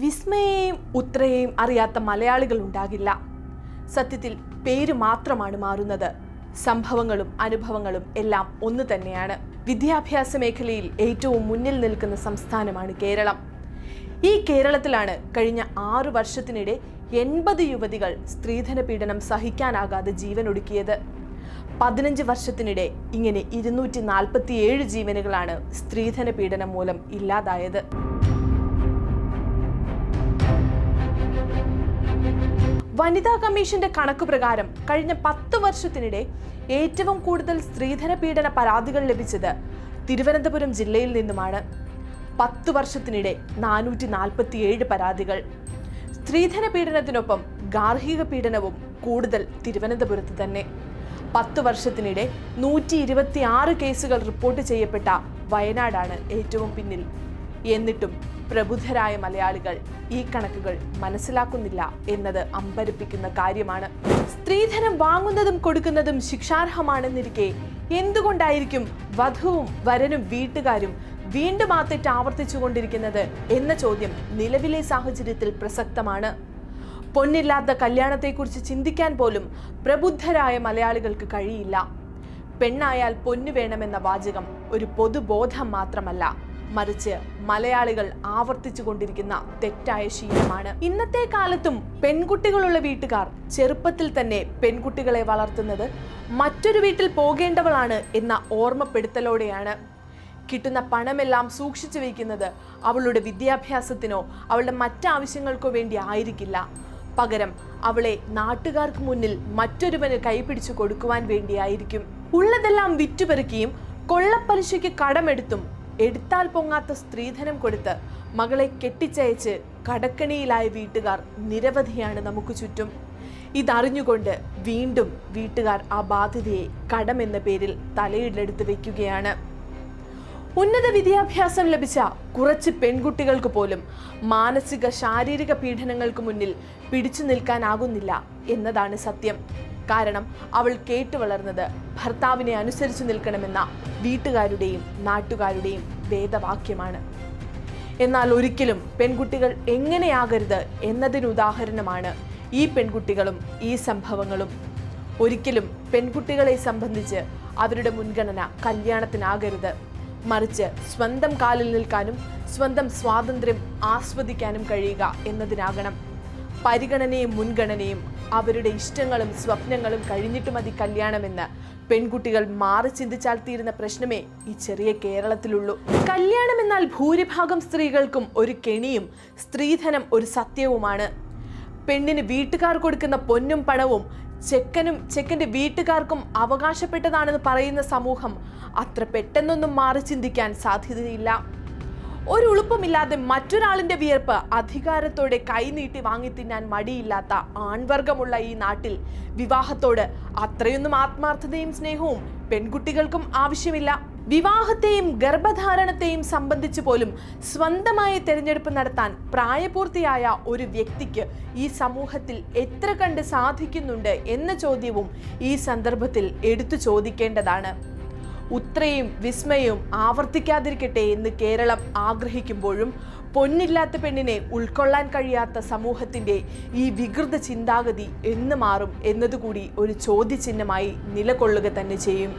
വിസ്മയെയും ഉത്രയെയും അറിയാത്ത മലയാളികൾ ഉണ്ടാകില്ല. സത്യത്തിൽ പേര് മാത്രമാണ് മാറുന്നത്. സംഭവങ്ങളും അനുഭവങ്ങളും എല്ലാം ഒന്ന് തന്നെയാണ്. വിദ്യാഭ്യാസ മേഖലയിൽ ഏറ്റവും മുന്നിൽ നിൽക്കുന്ന സംസ്ഥാനമാണ് കേരളം. ഈ കേരളത്തിലാണ് കഴിഞ്ഞ ആറു വർഷത്തിനിടെ എൺപത് യുവതികൾ സ്ത്രീധന പീഡനം സഹിക്കാനാകാതെ ജീവനൊടുക്കിയത്. പതിനഞ്ച് വർഷത്തിനിടെ ഇങ്ങനെ ഇരുന്നൂറ്റി നാൽപ്പത്തിയേഴ് ജീവനുകളാണ് സ്ത്രീധന പീഡനം മൂലം ഇല്ലാതായത്. വനിതാ കമ്മീഷന്റെ കണക്ക് പ്രകാരം കഴിഞ്ഞ പത്ത് വർഷത്തിനിടെ ഏറ്റവും കൂടുതൽ സ്ത്രീധന പീഡന പരാതികൾ ലഭിച്ചത് തിരുവനന്തപുരം ജില്ലയിൽ നിന്നുമാണ്. പത്ത് വർഷത്തിനിടെ നാനൂറ്റി നാൽപ്പത്തിയേഴ് പരാതികൾ. സ്ത്രീധന പീഡനത്തിനൊപ്പം ഗാർഹിക പീഡനവും കൂടുതൽ തിരുവനന്തപുരത്ത് തന്നെ. പത്ത് വർഷത്തിനിടെ നൂറ്റി ഇരുപത്തി ആറ് കേസുകൾ റിപ്പോർട്ട് ചെയ്യപ്പെട്ട വയനാടാണ് ഏറ്റവും പിന്നിൽ. എന്നിട്ടും പ്രബുദ്ധരായ മലയാളികൾ ഈ കണക്കുകൾ മനസ്സിലാക്കുന്നില്ല എന്നത് അമ്പരപ്പിക്കുന്ന കാര്യമാണ്. സ്ത്രീധനം വാങ്ങുന്നതും കൊടുക്കുന്നതും ശിക്ഷാർഹമാണെന്നിരിക്കെ എന്തുകൊണ്ടായിരിക്കും വധുവും വരനും വീട്ടുകാരും വീണ്ടും ആ തെറ്റ് ആവർത്തിച്ചുകൊണ്ടിരിക്കുന്നത് എന്ന ചോദ്യം നിലവിലെ സാഹചര്യത്തിൽ പ്രസക്തമാണ്. പൊന്നില്ലാത്ത കല്യാണത്തെക്കുറിച്ച് ചിന്തിക്കാൻ പോലും പ്രബുദ്ധരായ മലയാളികൾക്ക് കഴിയില്ല. പെണ്ണായാൽ പൊന്നു വേണമെന്ന വാചകം ഒരു പൊതുബോധം മാത്രമല്ല. മറിച്ച് മലയാളികൾ ആവർത്തിച്ചു കൊണ്ടിരിക്കുന്ന തെറ്റായ ശീലമാണ്. ഇന്നത്തെ കാലത്തും പെൺകുട്ടികളുള്ള വീട്ടുകാർ ചെറുപ്പത്തിൽ തന്നെ പെൺകുട്ടികളെ വളർത്തുന്നത് മറ്റൊരു വീട്ടിൽ പോകേണ്ടവളാണ് എന്ന ഓർമ്മപ്പെടുത്തലോടെയാണ്. കിട്ടുന്ന പണമെല്ലാം സൂക്ഷിച്ചു വയ്ക്കുന്നത് അവളുടെ വിദ്യാഭ്യാസത്തിനോ അവളുടെ മറ്റാവശ്യങ്ങൾക്കോ വേണ്ടി ആയിരിക്കില്ല. പകരം അവളെ നാട്ടുകാർക്ക് മുന്നിൽ മറ്റൊരുവന് കൈപിടിച്ചു കൊടുക്കുവാൻ വേണ്ടിയായിരിക്കും. ഉള്ളതെല്ലാം വിറ്റുപെറുക്കിയും കൊള്ളപ്പലിശയ്ക്ക് കടമെടുത്തും എടുത്താൽ പൊങ്ങാത്ത സ്ത്രീധനം കൊടുത്ത് മകളെ കെട്ടിച്ചയച്ച് കടക്കണിയിലായ വീട്ടുകാർ നിരവധിയാണ് നമുക്ക് ചുറ്റും. ഇതറിഞ്ഞുകൊണ്ട് വീണ്ടും വീട്ടുകാർ ആ ബാധ്യതയെ കടമെന്ന പേരിൽ തലയിലെടുത്ത് വെക്കുകയാണ് ഉന്നത വിദ്യാഭ്യാസം ലഭിച്ച കുറച്ച് പെൺകുട്ടികൾക്ക് പോലും മാനസിക ശാരീരിക പീഡനങ്ങൾക്ക് മുന്നിൽ പിടിച്ചു നിൽക്കാനാകുന്നില്ല എന്നതാണ് സത്യം. കാരണം അവൾ കേട്ടു വളർന്നത് ഭർത്താവിനെ അനുസരിച്ചു നിൽക്കണമെന്ന വീട്ടുകാരുടെയും നാട്ടുകാരുടെയും വേദവാക്യമാണ്. എന്നാൽ ഒരിക്കലും പെൺകുട്ടികൾ എങ്ങനെയാകരുത് എന്നതിനുദാഹരണമാണ് ഈ പെൺകുട്ടികളും ഈ സംഭവങ്ങളും. ഒരിക്കലും പെൺകുട്ടികളെ സംബന്ധിച്ച് അവരുടെ മുൻഗണന കല്യാണത്തിനാകരുത്. മറിച്ച് സ്വന്തം കാലിൽ നിൽക്കാനും സ്വന്തം സ്വാതന്ത്ര്യം ആസ്വദിക്കാനും കഴിയുക എന്നതിനാകണം. പരിഗണനയും മുൻഗണനയും അവരുടെ ഇഷ്ടങ്ങളും സ്വപ്നങ്ങളും കഴിഞ്ഞിട്ട് മതി കല്യാണമെന്ന് പെൺകുട്ടികൾ മാറി ചിന്തിച്ചാൽ തീരുന്ന പ്രശ്നമേ ഈ ചെറിയ കേരളത്തിലുള്ളൂ. കല്യാണം എന്നാൽ ഭൂരിഭാഗം സ്ത്രീകൾക്കും ഒരു കെണിയും സ്ത്രീധനം ഒരു സത്യവുമാണ്. പെണ്ണിന് വീട്ടുകാർ കൊടുക്കുന്ന പൊന്നും പണവും ചെക്കനും ചെക്കന്റെ വീട്ടുകാർക്കും അവകാശപ്പെട്ടതാണെന്ന് പറയുന്ന സമൂഹം അത്ര പെട്ടെന്നൊന്നും മാറി ചിന്തിക്കാൻ സാധ്യതയില്ല. ഒരു ഉളുപ്പമില്ലാതെ മറ്റൊരാളിന്റെ വിയർപ്പ് അധികാരത്തോടെ കൈനീട്ടി വാങ്ങി തിന്നാൻ മടിയില്ലാത്ത ആൺവർഗമുള്ള ഈ നാട്ടിൽ വിവാഹത്തോട് അത്രയൊന്നും ആത്മാർത്ഥതയും സ്നേഹവും പെൺകുട്ടികൾക്കും ആവശ്യമില്ല. വിവാഹത്തെയും ഗർഭധാരണത്തെയും സംബന്ധിച്ച് പോലും സ്വന്തമായി തിരഞ്ഞെടുപ്പ് നടത്താൻ പ്രായപൂർത്തിയായ ഒരു വ്യക്തിക്ക് ഈ സമൂഹത്തിൽ എത്ര കണ്ട് സാധിക്കുന്നുണ്ട് എന്ന ചോദ്യവും ഈ സന്ദർഭത്തിൽ എടുത്തു ചോദിക്കേണ്ടതാണ്. ഉത്രയും വിസ്മയവും ആവർത്തിക്കാതിരിക്കട്ടെ എന്ന് കേരളം ആഗ്രഹിക്കുമ്പോഴും പൊന്നില്ലാത്ത പെണ്ണിനെ ഉൾക്കൊള്ളാൻ കഴിയാത്ത സമൂഹത്തിന്റെ ഈ വികൃത ചിന്താഗതി എന്ന് മാറും എന്നതുകൂടി ഒരു ചോദ്യചിഹ്നമായി നിലകൊള്ളുക തന്നെ ചെയ്യും.